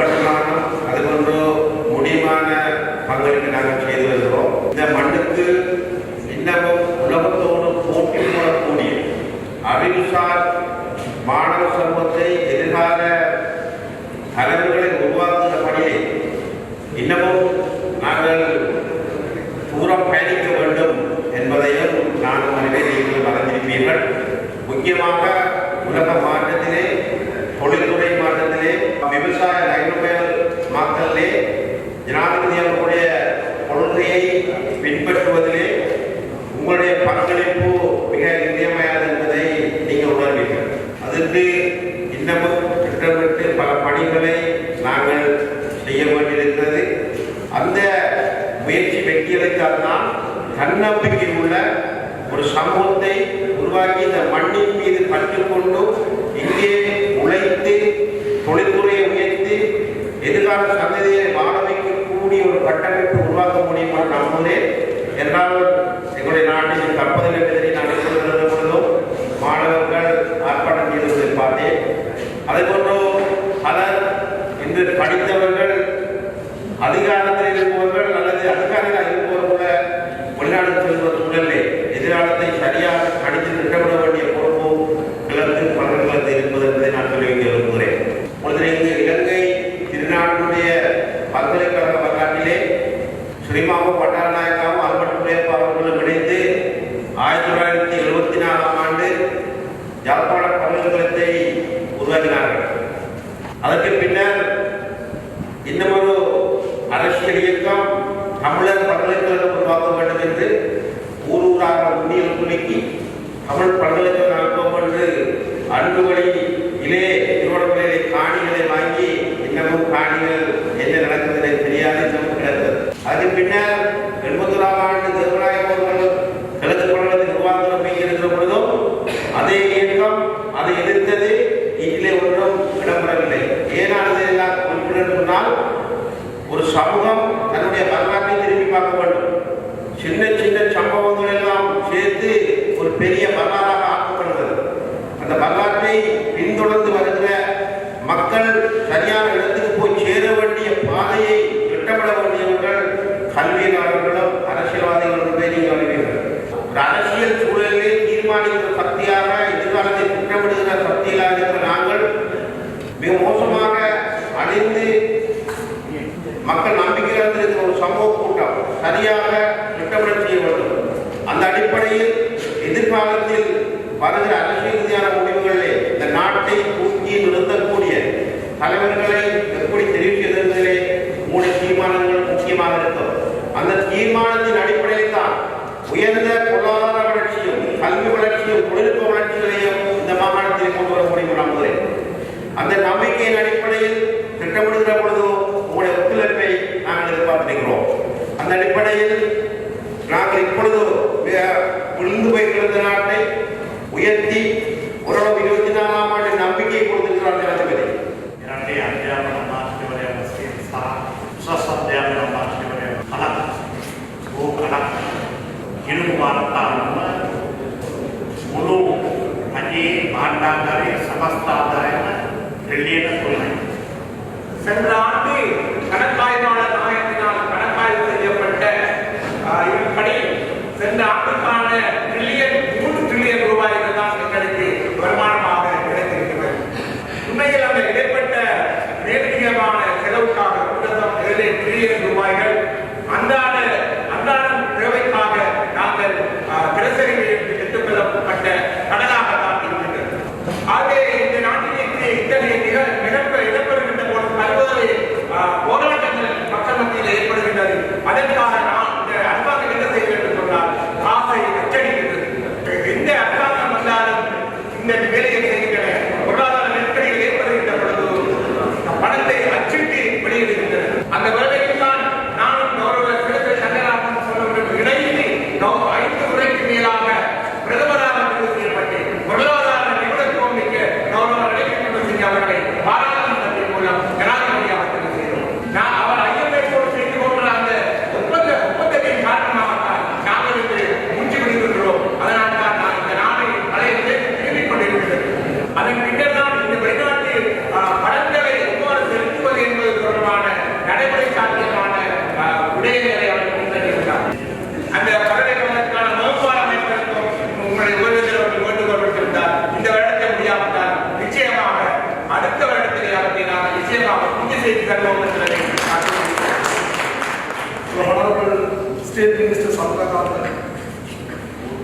உட்கட்டமான அதுபோன்று முடிவான பங்களிப்பு நாங்கள் செய்து வருகிறோம். இந்த மண்ணுக்கு இன்னமும் உலகத்தோடு போட்டி போடக்கூடிய அறிவுசார் மாணவ சமூகத்தை எதிர்கால தலைவர்களை உருவாக்குகிற இன்னமும் நாங்கள் தூரம் பயணிக்க வேண்டும் என்பதையும் நான் எனவே நீங்கள் மறந்திருப்பீர்கள். முக்கியமாக உலக மாற்றத்திலே தொழில்துறை மாற்றத்திலே விவசாய ஜனாதிபதி அவர்களுடைய கொள்கையை பின்பற்றுவதிலே உங்களுடைய பங்களிப்பு மிக இன்றியமையாது என்பதை நீங்கள் உணர்வீர்கள். அதற்கு இன்னமும் திட்டமிட்டு பல பணிகளை நாங்கள் செய்ய வேண்டியிருக்கிறது. அந்த முயற்சி வெற்றியளித்தால்தான் தன்னம்பிக்கை உள்ள ஒரு சமூகத்தை உருவாக்கி இந்த மண்ணின் மீது கற்றுக்கொண்டு இங்கே உழைத்து தொழில்துறையை உயர்த்தி எதிர்கால சந்ததியை வாழ கூடிய ஒரு கட்டமைப்பு உருவாக்க முடியும் நம்மளே என்றால் எங்களுடைய நாட்டின் கற்பதில் எதிரே நான் சொல்லுகிற பொழுதும் மாணவர்கள் ஆர்ப்பாட்டம் செய்ததை பார்த்தேன் அதே போன்று பலர் இன்று படித்தவர்கள் அதிகாரத்தில் இருப்பவர்கள் அல்லது அதிகாரிகள் இருப்பவர்கள் கூட வெளிநாடு செல்வது உடலே எதிராளத்தை சரி யாழ்ப்பாண பல்கலைக்கழகத்தை உருவாக்கினார்கள்? அதற்கு பின்னர் இன்னமொரு அரசியல் இயக்கம் தமிழர் பல்கலைக்கழகம் உருவாக்க வேண்டும் என்று ஊர் ஊராக உண்டியல் குலுக்கி தமிழ் பல்கலைக்கழகம் அமைப்போம் என்று அன்பு வழி இலே திருவண்ணாமலையிலே காணிகளை வாங்கி இன்னமும் காணிகள் என்ன நடக்குது எனக்கு தெரியாது இன்னமும் கிடந்தது அதுக்கு பின்னர் எண்பத்தொராம் சமூகம் தன்னுடைய வரலாற்றை திரும்பி பார்க்க வேண்டும். சின்ன சின்ன சம்பவங்கள் எல்லாம் சேர்த்து ஒரு பெரிய வரலாறாக ஆக்கப்படுகிறது. அந்த வரலாற்றை பின்தொடர்ந்து வருகிற மக்கள் சரியான இடத்துக்கு போய் சேர வேண்டிய பாதையை திட்டமிட வேண்டியவர்கள் கல்வியாளர்களும் அரசியல்வாதிகளும் நீங்கள் அறிவீர்கள் ஒரு அரசியல் சூழலிலே தீர்மானிக்கிற சக்தியாக எதிர்காலத்தை திட்டமிடுகிற சக்தியாக இருக்கிற நாங்கள் மிக மோசமாக அழிந்து மக்கள் நம்பிக்கை இருக்கிற ஒரு சமூக கூட்டம் சரியாக திட்டமிட செய்ய வேண்டும் அந்த அடிப்படையில் எதிர்காலத்தில் வருகிற அரசியல் ரீதியான முடிவுகளிலே இந்த நாட்டை தூக்கி நிறுத்தக்கூடிய தலைவர்களை எப்படி தெரிவிக்கிறது செய்ததிலே மூணு தீர்மானங்கள் முக்கியமாக இருக்கும். அந்த தீர்மானத்தின் அடிப்படையில் தான் உயர்ந்த பொருளாதார வளர்ச்சியும் கல்வி வளர்ச்சியும் தொழில்நுட்ப வளர்ச்சிகளையும் இந்த மாகாணத்தில் கொண்டு வர முடியும் நம்புகிறேன். அந்த நம்பிக்கையின் அடிப்படையில் திட்டமிடுகிற பொழுதோ அந்த அடிப்படையில் நாங்கள் இப்பொழுது மிக விழுந்து போய் கிடந்த நாட்டை உயர்த்தி ஓரளவு இருபத்தி நாலாம் ஆண்டு நம்பிக்கையை கொடுத்திருக்கிறார் ஜனாதிபதி இரண்டே අධ්‍යාපන මාත්‍යවරය වශයෙන් සහ උසස් අධ්‍යාපන මාත්‍යවරය කලක් වූ කලක් ගිණුම් වාර්තාවම මුළු රජයේ භාණ්ඩාගාරයේ සමස්ත ආදායම ට්‍රිලියන 3යි. சென்ற ஆண்டு government Honorable State Minister Sandra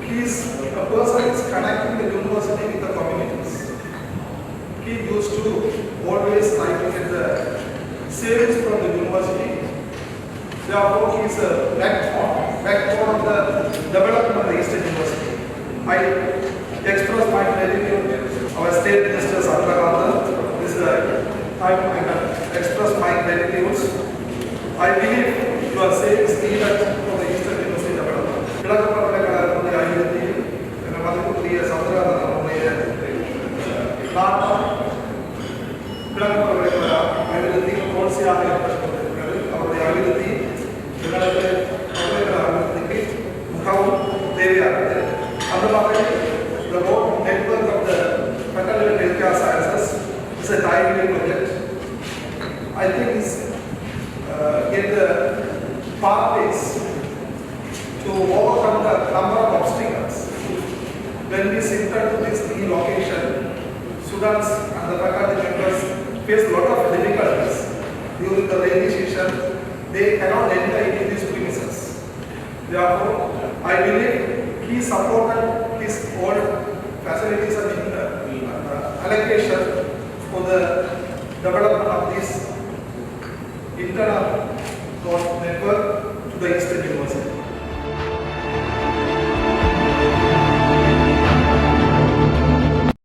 He is a person who is connecting the university with the communities. He used to always try to get the savings from the university. Therefore, he is a backbone, backbone of the development of the Eastern University. I express my gratitude our State Minister Sandra Gandhi. This is the time I can express my gratitude. I believe you are saying is needed for the Eastern University development. கிழக்கு பல்கலைக்கழகத்தினுடைய ஆய்வகத்தில் எங்கள் மதிப்புக்குரிய சமுதாயத்தினுடைய நாட்டம் கிழக்கு பல்கலைக்கழக ஆய்வகத்தில் தொடர்ச்சியாக ஏற்பட்டிருக்கிறது அவருடைய அபிவிருத்தி எங்களுக்கு பல்கலைக்கழக அபிவிருத்திக்கு மிகவும் தேவையானது அந்த வகையில் the whole network of the faculty of healthcare sciences is a timely project. I think it's uh, get the pathways to overcome the number of obstacles. When we enter to this new location, students and the faculty members face a lot of difficulties during the rainy. They cannot enter into these premises. Therefore, I believe he supported his own facilities and uh, allocation for the development of this internal network to the Eastern University.